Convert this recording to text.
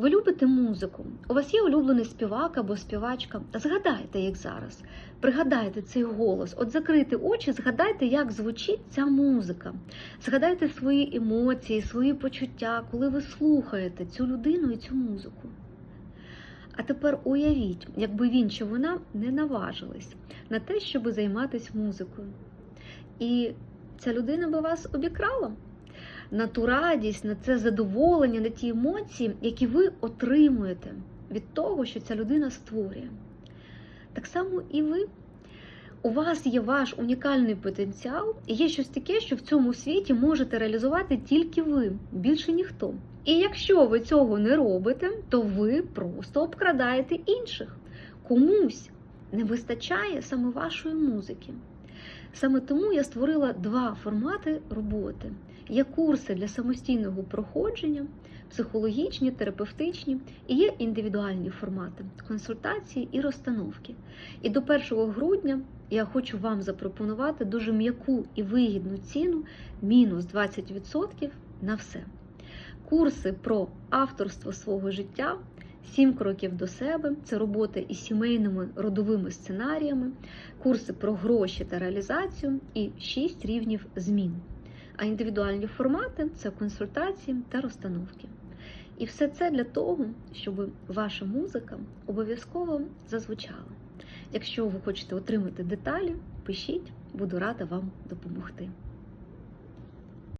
Ви любите музику? У вас є улюблений співак або співачка? Згадайте їх зараз. Пригадайте цей голос. От закрийте очі, згадайте, як звучить ця музика. Згадайте свої емоції, свої почуття, коли ви слухаєте цю людину і цю музику. А тепер уявіть, якби він чи вона не наважились на те, щоб займатися музикою. І ця людина би вас обікрала на ту радість, на це задоволення, на ті емоції, які ви отримуєте від того, що ця людина створює. Так само і ви. У вас є ваш унікальний потенціал, і є щось таке, що в цьому світі можете реалізувати тільки ви, більше ніхто. І якщо ви цього не робите, то ви просто обкрадаєте інших. Комусь не вистачає саме вашої музики. Саме тому я створила два формати роботи. Є курси для самостійного проходження, психологічні, терапевтичні, і є індивідуальні формати консультації і розстановки. І до 1 грудня я хочу вам запропонувати дуже м'яку і вигідну ціну мінус 20% на все. Курси про авторство свого життя. Сім кроків до себе це робота із сімейними родовими сценаріями, курси про гроші та реалізацію і шість рівнів змін. А індивідуальні формати це консультації та розстановки. І все це для того, щоб ваша музика обов'язково зазвучала. Якщо ви хочете отримати деталі, пишіть, буду рада вам допомогти.